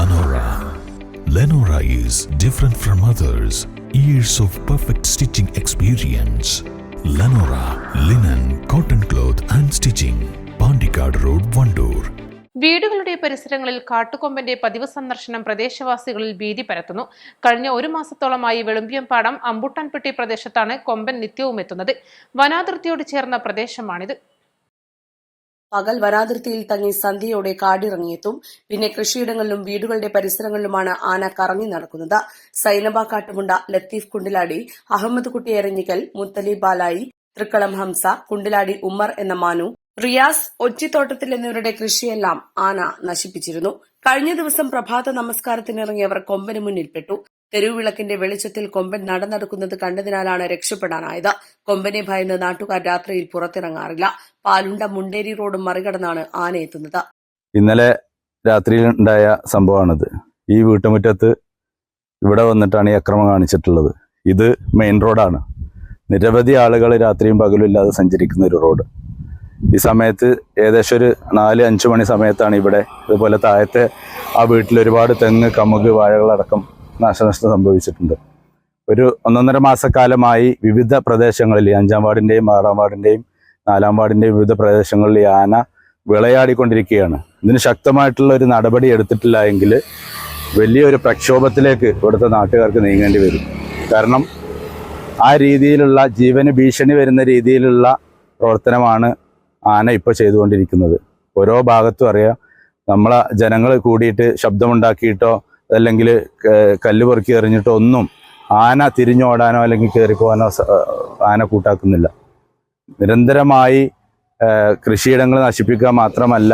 Lenora. Lenora is different from others. Years of perfect stitching experience. Lenora linen, cotton cloth and stitching. Pandikad Road, Vandoor. വീടുകളുടെ പരിസരങ്ങളിൽ കാട്ടുകൊമ്പന്റെ പതിവ് സന്ദർശനം പ്രദേശവാസികളിൽ ഭീതി പരത്തുന്നു കഴിഞ്ഞ ഒരു മാസത്തോളമായി വെളുമ്പിയംപാടം അമ്പുട്ടാൻപെട്ടി പ്രദേശത്താണ് കൊമ്പൻ നിത്യവും എത്തുന്നത് വനാതിർത്തിയോട് ചേർന്ന പ്രദേശമാണിത് പകൽ വനാതിർത്തിയിൽ തങ്ങി സന്ധ്യയോടെ കാടിറങ്ങിയെത്തും. പിന്നെ കൃഷിയിടങ്ങളിലും വീടുകളുടെ പരിസരങ്ങളിലുമാണ് ആന കറങ്ങി നടക്കുന്നത്. സൈനബ കാട്ടുമുണ്ട ലത്തീഫ് കുണ്ടിലാടി അഹമ്മദ് കുട്ടി എരഞ്ഞിക്കൽ മുത്തലി ബാലായി തൃക്കളം ഹംസ കുണ്ടിലാടി ഉമ്മർ എന്ന മാനു റിയാസ് ഒറ്റിത്തോട്ടത്തിൽ എന്നിവരുടെ കൃഷിയെല്ലാം ആന നശിപ്പിച്ചിരുന്നു. കഴിഞ്ഞ ദിവസം പ്രഭാത നമസ്കാരത്തിനിറങ്ങിയവർ കൊമ്പന് മുന്നിൽപ്പെട്ടു. തെരുവുവിളക്കിന്റെ വെളിച്ചത്തിൽ കൊമ്പൻ നടന്നെടുക്കുന്നത് കണ്ടതിനാലാണ് രക്ഷപ്പെടാനായത്. കൊമ്പനെ ഭയന്ന് നാട്ടുകാർ രാത്രിയിൽ പുറത്തിറങ്ങാറില്ല. പാലുണ്ട മുണ്ടേരി റോഡും മറികടന്നാണ് ആന എത്തുന്നത് ഇന്നലെ രാത്രിയിൽ ഉണ്ടായ സംഭവമാണിത്. ഈ വീട്ടുമുറ്റത്ത് ഇവിടെ വന്നിട്ടാണ് ഈ അക്രമം കാണിച്ചിട്ടുള്ളത്. ഇത് മെയിൻ റോഡാണ്. നിരവധി ആളുകൾ രാത്രിയും പകലും ഇല്ലാതെ സഞ്ചരിക്കുന്ന ഒരു റോഡ്. ഈ സമയത്ത് ഏകദേശം ഒരു നാല് അഞ്ച് മണി സമയത്താണ് ഇവിടെ ഇതുപോലെ താഴത്തെ ആ വീട്ടിൽ ഒരുപാട് തെങ്ങ് കമുക് വാഴകളടക്കം നാശനഷ്ടം സംഭവിച്ചിട്ടുണ്ട്. ഒരു ഒന്നൊന്നര മാസക്കാലമായി വിവിധ പ്രദേശങ്ങളിൽ അഞ്ചാം വാർഡിന്റെയും ആറാം വാർഡിന്റെയും നാലാം വാർഡിന്റെയും വിവിധ പ്രദേശങ്ങളിൽ ആന വിളയാടിക്കൊണ്ടിരിക്കുകയാണ്. ഇതിന് ശക്തമായിട്ടുള്ള ഒരു നടപടി എടുത്തിട്ടില്ല എങ്കിൽ വലിയൊരു പ്രക്ഷോഭത്തിലേക്ക് ഇവിടുത്തെ നാട്ടുകാർക്ക് നീങ്ങേണ്ടി വരും. കാരണം ആ രീതിയിലുള്ള ജീവന് ഭീഷണി വരുന്ന രീതിയിലുള്ള പ്രവർത്തനമാണ് ആന ഇപ്പോൾ ചെയ്തുകൊണ്ടിരിക്കുന്നത്. ഓരോ ഭാഗത്തും അറിയാം. നമ്മളെ ജനങ്ങൾ കൂടിയിട്ട് ശബ്ദമുണ്ടാക്കിയിട്ടോ അല്ലെങ്കിൽ കല്ല് പെറുക്കി എറിഞ്ഞിട്ടോ ഒന്നും ആന തിരിഞ്ഞോടാനോ അല്ലെങ്കിൽ കയറിപ്പോകാനോ പോകാനോ ആന കൂട്ടാക്കുന്നില്ല. നിരന്തരമായി കൃഷിയിടങ്ങൾ നശിപ്പിക്കുക മാത്രമല്ല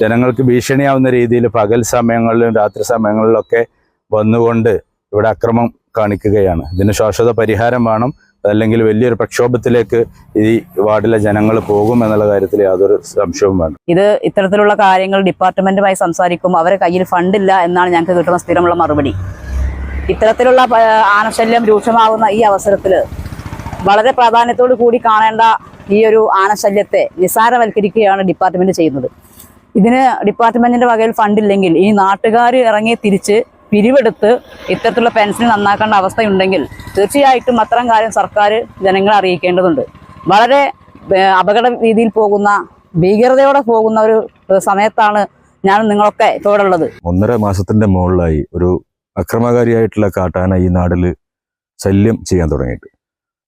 ജനങ്ങൾക്ക് ഭീഷണിയാവുന്ന രീതിയിൽ പകൽ സമയങ്ങളിലും രാത്രി സമയങ്ങളിലൊക്കെ വന്നുകൊണ്ട് ഇവിടെ അക്രമം കാണിക്കുകയാണ്. ഇതിന് ശാശ്വത പരിഹാരം വേണം. അതല്ലെങ്കിൽ വലിയൊരു പ്രക്ഷോഭത്തിലേക്ക് ഈ വാർഡിലെ ജനങ്ങൾ പോകും എന്നുള്ള കാര്യത്തിൽ യാതൊരു സംശയവും വേണ്ട. ഇത് ഇത്തരത്തിലുള്ള കാര്യങ്ങൾ ഡിപ്പാർട്ട്മെന്റുമായി സംസാരിക്കും. അവരെ കയ്യിൽ ഫണ്ടില്ല എന്നാണ് ഞങ്ങൾക്ക് കിട്ടുന്ന സ്ഥിരമുള്ള മറുപടി. ഇത്തരത്തിലുള്ള ആനശല്യം രൂക്ഷമാകുന്ന ഈ അവസരത്തിൽ വളരെ പ്രാധാന്യത്തോടു കൂടി കാണേണ്ട ഈ ഒരു ആനശല്യത്തെ നിസ്സാരവൽക്കരിക്കുകയാണ് ഡിപ്പാർട്ട്മെന്റ് ചെയ്യുന്നത്. ഇതിന് ഡിപ്പാർട്ട്മെന്റിന്റെ വകയിൽ ഫണ്ടില്ലെങ്കിൽ ഈ നാട്ടുകാർ ഇറങ്ങി തിരിച്ച് പിരിവെടുത്ത് ഇത്തരത്തിലുള്ള പെൻഷൻ നന്നാക്കേണ്ട അവസ്ഥയുണ്ടെങ്കിൽ തീർച്ചയായിട്ടും അത്തരം കാര്യം സർക്കാർ ജനങ്ങളെ അറിയിക്കേണ്ടതുണ്ട്. വളരെ അപകട രീതിയിൽ പോകുന്ന ഭീകരതയോടെ പോകുന്ന ഒരു സമയത്താണ് ഞാൻ നിങ്ങളൊക്കെ ഇവിടെ ഉള്ളത് ഒന്നര മാസത്തിന്റെ മുകളിലായി ഒരു അക്രമകാരിയായിട്ടുള്ള കാട്ടാന ഈ നാട്ടിൽ ശല്യം ചെയ്യാൻ തുടങ്ങിയിട്ട്.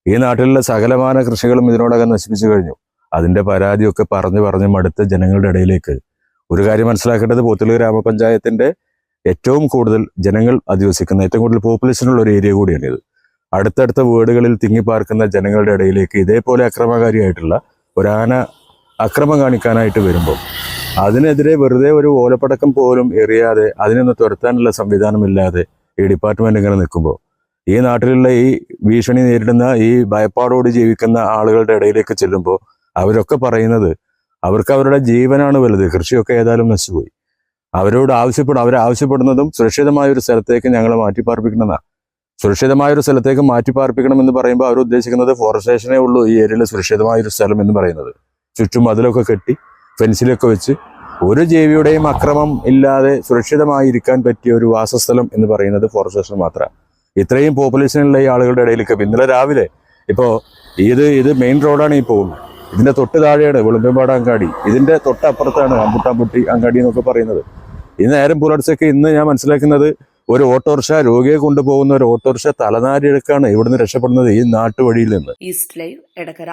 ഈ നാട്ടിലുള്ള സകലമാന കൃഷികളും ഇതിനോടകം നശിപ്പിച്ചു കഴിഞ്ഞു. അതിന്റെ പരാതിയൊക്കെ പറഞ്ഞു പറഞ്ഞു മടുത്ത ജനങ്ങളുടെ ഇടയിലേക്ക് ഒരു കാര്യം മനസ്സിലാക്കേണ്ടത് പോത്തുള്ളി ഗ്രാമപഞ്ചായത്തിന്റെ ഏറ്റവും കൂടുതൽ ജനങ്ങൾ അധിവസിക്കുന്ന ഏറ്റവും കൂടുതൽ പോപ്പുലേഷൻ ഉള്ള ഒരു ഏരിയ കൂടിയാണ് ഇത്. അടുത്തടുത്ത വീടുകളിൽ തിങ്ങിപ്പാർക്കുന്ന ജനങ്ങളുടെ ഇടയിലേക്ക് ഇതേപോലെ അക്രമകാരിയായിട്ടുള്ള ഒരാന അക്രമം കാണിക്കാനായിട്ട് വരുമ്പോൾ അതിനെതിരെ വെറുതെ ഒരു ഓലപ്പടക്കം പോലും എറിയാതെ അതിനൊന്ന് തുരത്താനുള്ള സംവിധാനമില്ലാതെ ഈ ഡിപ്പാർട്ട്മെന്റ് ഇങ്ങനെ നിൽക്കുമ്പോൾ ഈ നാട്ടിലുള്ള ഈ ഭീഷണി നേരിടുന്ന ഈ ഭയപ്പാടോട് ജീവിക്കുന്ന ആളുകളുടെ ഇടയിലേക്ക് ചെല്ലുമ്പോൾ അവരൊക്കെ പറയുന്നത് അവർക്ക് അവരുടെ ജീവനാണ് വലുത് കൃഷിയൊക്കെ ഏതായാലും നശിച്ചുപോയി. അവരോട് ആവശ്യപ്പെടും അവർ ആവശ്യപ്പെടുന്നതും സുരക്ഷിതമായ ഒരു സ്ഥലത്തേക്ക് ഞങ്ങളെ മാറ്റിപ്പാർപ്പിക്കണമെന്നാണ് സുരക്ഷിതമായ ഒരു സ്ഥലത്തേക്ക് മാറ്റിപ്പാർപ്പിക്കണം എന്ന് പറയുമ്പോൾ അവർ ഉദ്ദേശിക്കുന്നത് ഫോറസ്റ്റ് സ്റ്റേഷനേ ഉള്ളൂ ഈ ഏരിയയിൽ സുരക്ഷിതമായ ഒരു സ്ഥലം എന്ന് പറയുന്നത്. ചുറ്റും അതിലൊക്കെ കെട്ടി ഫെൻസിലൊക്കെ വെച്ച് ഒരു ജീവിയുടെയും അക്രമം ഇല്ലാതെ സുരക്ഷിതമായി ഇരിക്കാൻ പറ്റിയ ഒരു വാസസ്ഥലം എന്ന് പറയുന്നത് ഫോറസ്റ്റ് സ്റ്റേഷൻ മാത്രമാണ് ഇത്രയും പോപ്പുലേഷനുള്ള ഈ ആളുകളുടെ ഇടയിലേക്ക് ഇന്നലെ രാവിലെ ഇപ്പോൾ ഇത് ഇത് മെയിൻ റോഡാണ് ഈ പോകുന്നത്. ഇതിന്റെ തൊട്ട് താഴെയാണ് വെളുമ്പമ്പാട് അങ്ങാടി. ഇതിന്റെ തൊട്ടപ്പുറത്താണ് അമ്പുട്ടാമ്പുട്ടി അങ്ങാടി എന്നൊക്കെ പറയുന്നത്. ഈ നേരം പുലർച്ചയ്ക്ക് ഇന്ന് ഞാൻ മനസ്സിലാക്കുന്നത് ഒരു ഓട്ടോറിക്ഷ രോഗിയെ കൊണ്ടുപോകുന്ന ഒരു ഓട്ടോറിക്ഷ തലനാരിഴക്കാണ് ഇവിടുന്ന് രക്ഷപ്പെടുന്നത് ഈ നാട്ടുവഴിയിൽ നിന്ന്. East live Edakkara